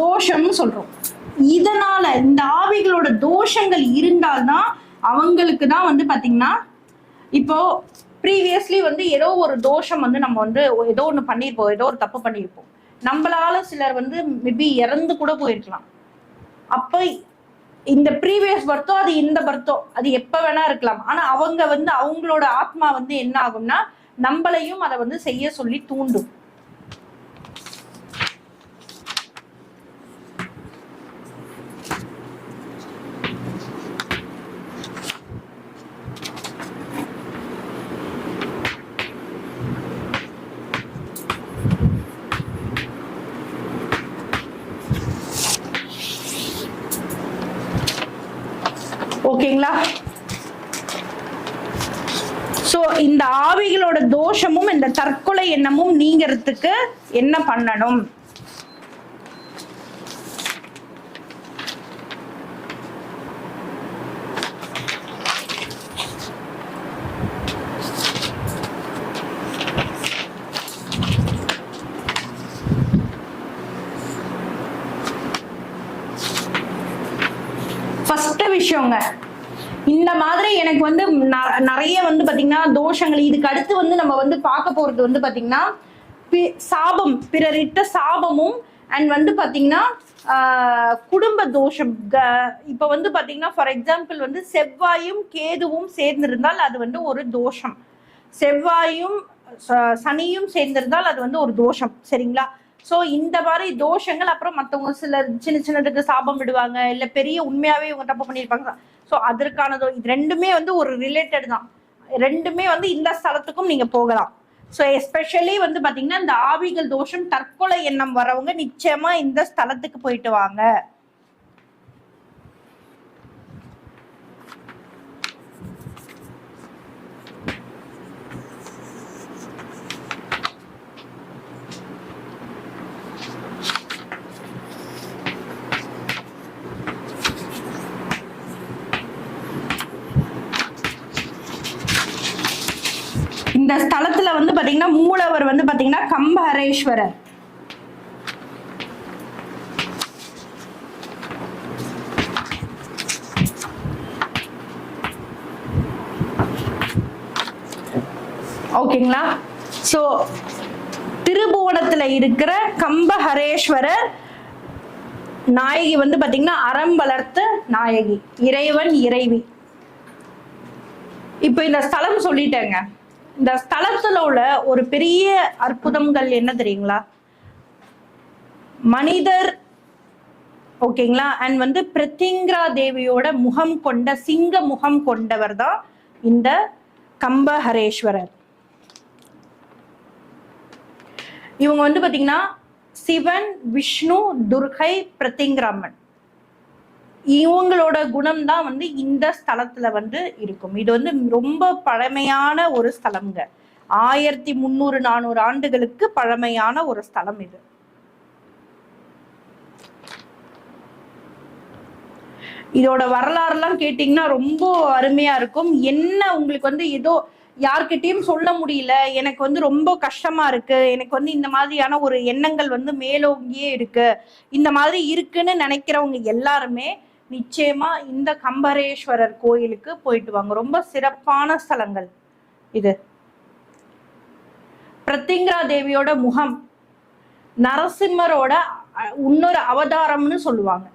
தோஷம்னு சொல்றோம். இதனால இந்த ஆவிகளோட தோஷங்கள் இருந்தால்தான் அவங்களுக்கு தான் வந்து பாத்தீங்கன்னா இப்போ ப்ரீவியஸ்லி வந்து ஏதோ ஒரு தோஷம் வந்து நம்ம வந்து ஏதோ ஒன்று பண்ணியிருப்போம் ஏதோ ஒரு தப்பு பண்ணியிருப்போம். நம்மளால சிலர் வந்து மேபி இறந்து கூட போயிருக்கலாம். அப்போ இந்த ப்ரீவியஸ் பர்த்தோ அது இந்த பர்த்தோ அது எப்போ வேணா இருக்கலாம். ஆனால் அவங்க வந்து அவங்களோட ஆத்மா வந்து என்ன ஆகும்னா நம்மளையும் அதை வந்து செய்ய சொல்லி தூண்டும். ஓகேங்களா? சோ இந்த ஆவிகளோட தோஷமும் இந்த தற்கொலை எண்ணமும் நீங்கிறதுக்கு என்ன பண்ணணும் ஃபர்ஸ்ட் விஷயங்க இந்த மாதிரி எனக்கு வந்து ந- நிறைய வந்து பாத்தீங்கன்னா தோஷங்கள். இதுக்கு அடுத்து வந்து நம்ம வந்து பார்க்க போறது வந்து பாத்தீங்கன்னா சாபம். பிறரிட்ட சாபமும் அண்ட் வந்து பாத்தீங்கன்னா குடும்ப தோஷம். இப்ப வந்து பாத்தீங்கன்னா ஃபார் எக்ஸாம்பிள் வந்து செவ்வாயும் கேதுவும் சேர்ந்திருந்தால் அது வந்து ஒரு தோஷம். செவ்வாயும் சனியும் சேர்ந்திருந்தால் அது வந்து ஒரு தோஷம். சரிங்களா? சோ இந்த மாதிரி தோஷங்கள் அப்புறம் மத்தவங்க சில சின்ன சின்னதுக்கு சாபம் விடுவாங்க இல்ல பெரிய உண்மையாவே இவங்க தப்பு பண்ணியிருப்பாங்க. சோ அதற்கானதோ இது ரெண்டுமே வந்து ஒரு ரிலேட்டட் தான். ரெண்டுமே வந்து இந்த ஸ்தலத்துக்கும் நீங்க போகலாம். ஸோ எஸ்பெஷலி வந்து பாத்தீங்கன்னா இந்த ஆவிகள் தோஷம் தற்கொலை எண்ணம் வரவங்க நிச்சயமா இந்த ஸ்தலத்துக்கு போயிட்டு வாங்க. இந்த வந்து பாத்தீங்கன்னா மூலவர் வந்து பாத்தீங்கன்னா கம்பஹரேஸ்வரர். ஓகேங்களா? சோ திருபுவனத்துல இருக்கிற கம்பஹரேஸ்வரர் நாயகி வந்து பாத்தீங்கன்னா அறம் வளர்த்த நாயகி இறைவன் இறைவி. இப்போ இந்த ஸ்தலம் சொல்லிட்டேங்க. இந்த ஸ்தலத்துல உள்ள ஒரு பெரிய அற்புதங்கள் என்ன தெரியுங்களா? மனிதர் ஓகேங்களா? அண்ட் வந்து பிரத்திங்கரா தேவியோட முகம் கொண்ட சிங்க முகம் கொண்டவர் தான் இந்த கம்பஹரேஸ்வரர். இவங்க வந்து பாத்தீங்கன்னா சிவன் விஷ்ணு துர்கை பிரத்திங்கிராமன் இவங்களோட குணம் தான் வந்து இந்த ஸ்தலத்துல வந்து இருக்கும். இது வந்து ரொம்ப பழமையான ஒரு ஸ்தலம்ங்க. ஆயிரத்தி முந்நூறு நானூறு ஆண்டுகளுக்கு பழமையான ஒரு ஸ்தலம் இது. இதோட வரலாறுலாம் கேட்டிங்கன்னா ரொம்ப அருமையா இருக்கும். என்ன உங்களுக்கு வந்து ஏதோ யார்கிட்டயும் சொல்ல முடியல. எனக்கு வந்து ரொம்ப கஷ்டமா இருக்கு. எனக்கு வந்து இந்த மாதிரியான ஒரு எண்ணங்கள் வந்து மேலோங்கியே இருக்கு. இந்த மாதிரி இருக்குன்னு நினைக்கிறவங்க எல்லாருமே நிச்சயமா இந்த கம்பரேஸ்வரர் கோயிலுக்கு போயிட்டு வாங்க. ரொம்ப சிறப்பான ஸ்தலங்கள் இது. பிரத்திங்கரா தேவியோட முகம் நரசிம்மரோட இன்னொரு அவதாரம்னு சொல்லுவாங்க.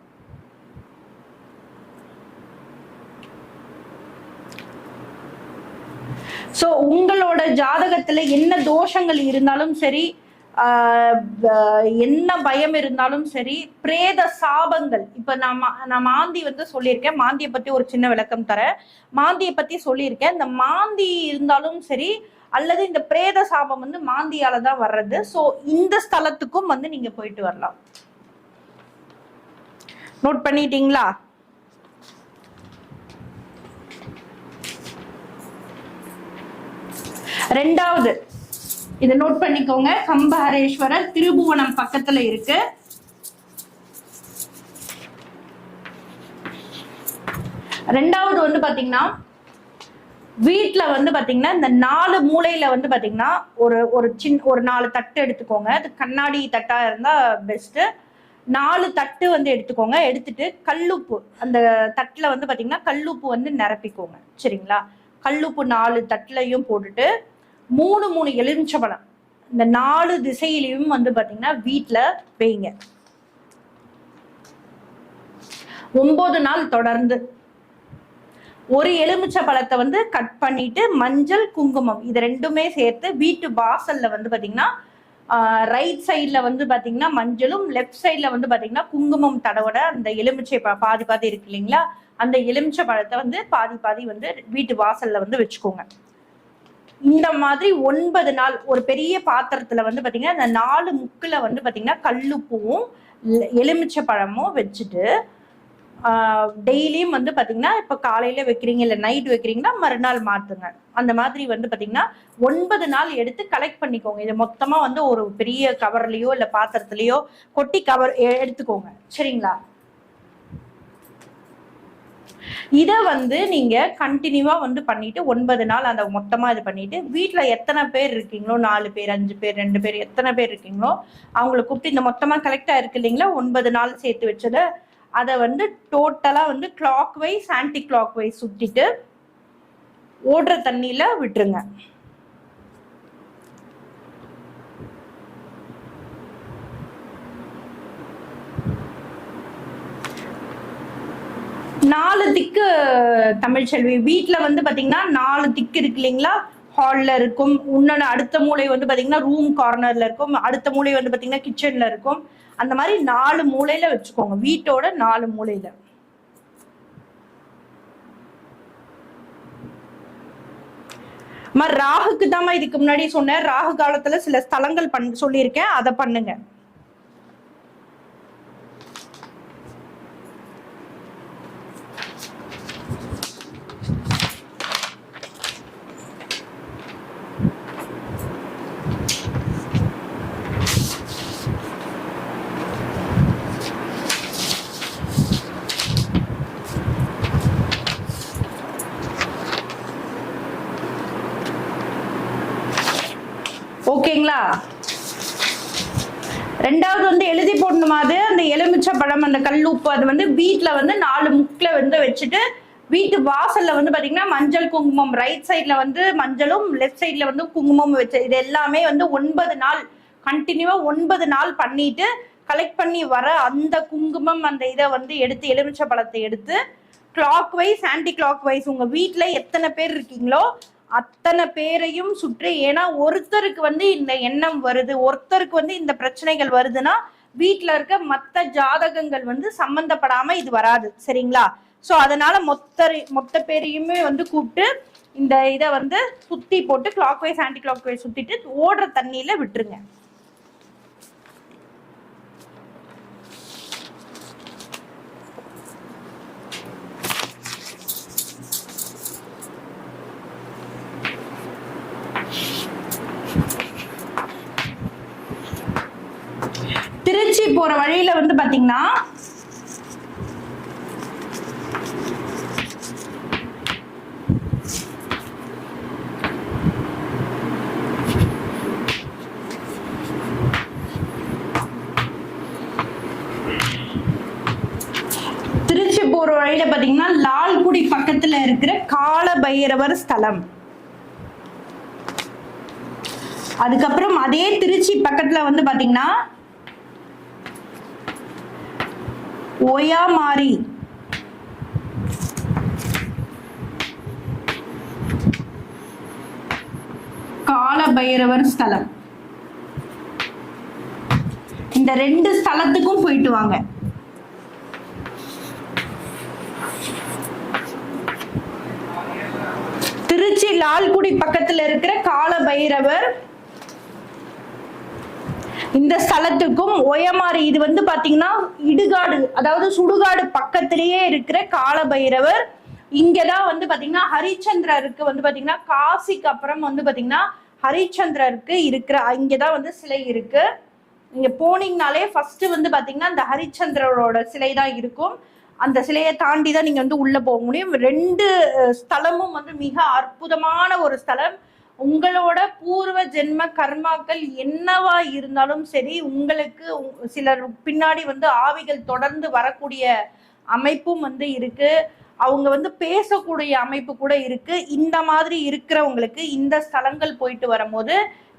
சோ உங்களோட ஜாதகத்துல என்ன தோஷங்கள் இருந்தாலும் சரி என்ன பயம் இருந்தாலும் சரி பிரேத சாபங்கள். இப்ப நான் நான் மாந்தி வந்து சொல்லியிருக்கேன். மாந்தியை பத்தி ஒரு சின்ன விளக்கம் தரேன் மாந்தியை பத்தி சொல்லியிருக்கேன். இந்த மாந்தி இருந்தாலும் சரி அல்லது இந்த பிரேத சாபம் வந்து மாந்தியால தான் வர்றது. சோ இந்த ஸ்தலத்துக்கும் வந்து நீங்க போயிட்டு வரலாம். நோட் பண்ணிட்டீங்களா? ரெண்டாவது இதை நோட் பண்ணிக்கோங்க. கம்பஹரேஸ்வரர் திருபுவனம் பக்கத்துல இருக்கு. ரெண்டாவது வந்து பாத்தீங்கன்னா வீட்டுல வந்து பாத்தீங்கன்னா இந்த நாலு மூலையில வந்து பாத்தீங்கன்னா ஒரு ஒரு சின்ன ஒரு நாலு தட்டு எடுத்துக்கோங்க. அது கண்ணாடி தட்டா இருந்தா பெஸ்ட் நாலு தட்டு வந்து எடுத்துக்கோங்க. எடுத்துட்டு கல்லுப்பு அந்த தட்டில் வந்து பாத்தீங்கன்னா கல்லுப்பு வந்து நிரப்பிக்கோங்க. சரிங்களா? கல்லுப்பு நாலு தட்டுலையும் போட்டுட்டு மூணு மூணு எலுமிச்சபழம் இந்த நாலு திசையிலையும் வந்து பார்த்தீங்கன்னா வீட்டில் வைங்க. ஒன்பது நாள் தொடர்ந்து. ஒரு எலுமிச்சை பழத்தை வந்து கட் பண்ணிட்டு மஞ்சள் குங்குமம் இது ரெண்டுமே சேர்த்து வீட்டு வாசல்ல வந்து பாத்தீங்கன்னா ரைட் சைடில் வந்து பாத்தீங்கன்னா மஞ்சளும் லெஃப்ட் சைடில் வந்து பாத்தீங்கன்னா குங்குமம் தடவோட அந்த எலுமிச்சை பாதி பாதி இருக்கு இல்லைங்களா? அந்த எலுமிச்சை பழத்தை வந்து பாதி பாதி வந்து வீட்டு வாசல்ல வந்து வச்சுக்கோங்க. இந்த மாதிரி ஒன்பது நாள் ஒரு பெரிய பாத்திரத்துல வந்து பாத்தீங்கன்னா இந்த நாலு முக்குல வந்து பாத்தீங்கன்னா கல்லுப்பூவும் எலுமிச்சை பழமும் வச்சுட்டு டெய்லியும் வந்து பாத்தீங்கன்னா இப்ப காலையில வைக்கிறீங்க இல்ல நைட் வைக்கிறீங்கன்னா மறுநாள் மாத்துங்க. அந்த மாதிரி வந்து பாத்தீங்கன்னா ஒன்பது நாள் எடுத்து கலெக்ட் பண்ணிக்கோங்க. இது மொத்தமா வந்து ஒரு பெரிய கவர்லயோ இல்ல பாத்திரத்திலயோ கொட்டி கவர் எடுத்துக்கோங்க. சரிங்களா? இதை வந்து நீங்க கண்டினியூவா வந்து பண்ணிட்டு ஒன்பது நாள் அந்த மொத்தமா இது பண்ணிட்டு வீட்டில் எத்தனை பேர் இருக்கீங்களோ நாலு பேர் அஞ்சு பேர் ரெண்டு பேர் எத்தனை பேர் இருக்கீங்களோ அவங்கள கூப்பிட்டு இந்த மொத்தமா கலெக்ட் ஆயிருக்கு இல்லைங்களா ஒன்பது நாள் சேர்த்து வச்சத அதை வந்து டோட்டலா வந்து clockwise anticlockwise சுத்திட்டு ஓடுற தண்ணியில விட்டுருங்க. நாலு திக்கு தமிழ்ச்செல்வி வீட்ல வந்து பாத்தீங்கன்னா நாலு திக்கு இருக்கு இல்லைங்களா? ஹால்ல இருக்கும். இன்னொன்று அடுத்த மூலை வந்து பாத்தீங்கன்னா ரூம் கார்னர்ல இருக்கும். அடுத்த மூலை வந்து பாத்தீங்கன்னா கிச்சன்ல இருக்கும். அந்த மாதிரி நாலு மூலையில வச்சுக்கோங்க. வீட்டோட நாலு மூலையில அம்மா, ராகுக்கு தான் இதுக்கு முன்னாடி சொன்னேன். ராகு காலத்துல சில ஸ்தலங்கள் பண் சொல்லியிருக்கேன். அதை பண்ணுங்க. ஓகேங்களா? ரெண்டாவது வந்து எழுதி போடணுமா அது? அந்த எலுமிச்சை பழம் அந்த கல் உப்பு அது வந்து வீட்டில் வந்து நாலு முக்கில் வந்து வச்சுட்டு வீட்டு வாசல்ல வந்து பாத்தீங்கன்னா மஞ்சள் குங்குமம் ரைட் சைட்ல வந்து மஞ்சளும் லெஃப்ட் சைட்ல வந்து குங்குமம் வச்சு இது எல்லாமே வந்து ஒன்பது நாள் கண்டினியூவா ஒன்பது நாள் பண்ணிட்டு கலெக்ட் பண்ணி வர அந்த குங்குமம் அந்த இதை வந்து எடுத்து எலுமிச்சை பழத்தை எடுத்து clockwise anticlockwise உங்க வீட்டில் எத்தனை பேர் இருக்கீங்களோ அத்தனை பேரையும் சுற்றி ஏன்னா ஒருத்தருக்கு வந்து இந்த எண்ணம் வருது ஒருத்தருக்கு வந்து இந்த பிரச்சனைகள் வருதுன்னா வீட்டில் இருக்க மத்த ஜாதகங்கள் வந்து சம்பந்தப்படாம இது வராது சரிங்களா? சோ அதனால மொத்த மொத்த பேரையுமே வந்து கூப்பிட்டு இந்த இதை வந்து சுத்தி போட்டு clockwise anticlockwise சுத்திட்டு ஓடுற தண்ணியில விட்டுருங்க. திருச்சி போற வழியில வந்து பாத்தீங்கன்னா திருச்சி போற வழியில பாத்தீங்கன்னா லால்குடி பக்கத்துல இருக்கிற கால பைரவர் ஸ்தலம். அதுக்கப்புறம் அதே திருச்சி பக்கத்துல வந்து பாத்தீங்கன்னா ஒயாமாரி கால பைரவர் ஸ்தலம். இந்த ரெண்டு ஸ்தலத்துக்கும் போயிட்டு வாங்க. திருச்சி லால்குடி பக்கத்துல இருக்கிற கால பைரவர் இந்த ஸ்தலத்துக்கும் ஒயமாறு இது வந்து பாத்தீங்கன்னா இடுகாடு அதாவது சுடுகாடு பக்கத்திலேயே இருக்கிற காலபைரவர். இங்கதான் வந்து பாத்தீங்கன்னா ஹரிச்சந்திரருக்கு வந்து பாத்தீங்கன்னா காசிக்கு அப்புறம் வந்து பாத்தீங்கன்னா ஹரிச்சந்திரருக்கு இருக்கிற இங்கதான் வந்து சிலை இருக்கு. நீங்க போனீங்கனாலே ஃபர்ஸ்ட் வந்து பாத்தீங்கன்னா அந்த ஹரிச்சந்திரரோட சிலை தான் இருக்கும். அந்த சிலையை தாண்டி தான் நீங்க வந்து உள்ள போக முடியும். ரெண்டு ஸ்தலமும் வந்து மிக அற்புதமான ஒரு ஸ்தலம். உங்களோட பூர்வ ஜென்ம கர்மாக்கள் என்னவா இருந்தாலும் சரி உங்களுக்கு சிலர் பின்னாடி வந்து ஆவிகள் தொடர்ந்து வரக்கூடிய அமைப்பும் வந்து இருக்கு. அவங்க வந்து பேசக்கூடிய அமைப்பு கூட இருக்கு. இந்த மாதிரி இருக்கிறவங்களுக்கு இந்த ஸ்தலங்கள் போயிட்டு வரும்போது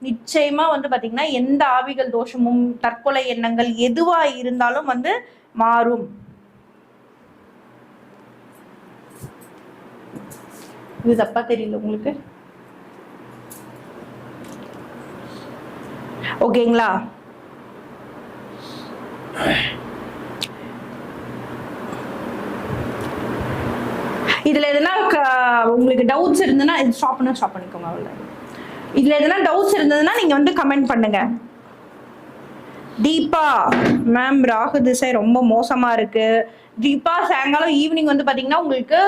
நிச்சயமா வந்து பாத்தீங்கன்னா எந்த ஆவிகள் தோஷமும் தற்கொலை எண்ணங்கள் எதுவா இருந்தாலும் வந்து மாறும். இது தப்பா தெரியல உங்களுக்கு? ஓகேங்களா? இதுல எதனா உங்களுக்கு டவுட்ஸ் இருந்ததுன்னா இது ஸ்டாப் பண்ண ஸ்டாப் பண்ணிக்கோங்க அவ்வளோ இதுல எதனா டவுட்ஸ் இருந்ததுன்னா நீங்க வந்து கமெண்ட் பண்ணுங்க. தீபா மேம் ராகு திசை ரொம்ப மோசமா இருக்கு. தீபா சாயங்காலம் ஈவினிங் வந்து பாத்தீங்கன்னா உங்களுக்கு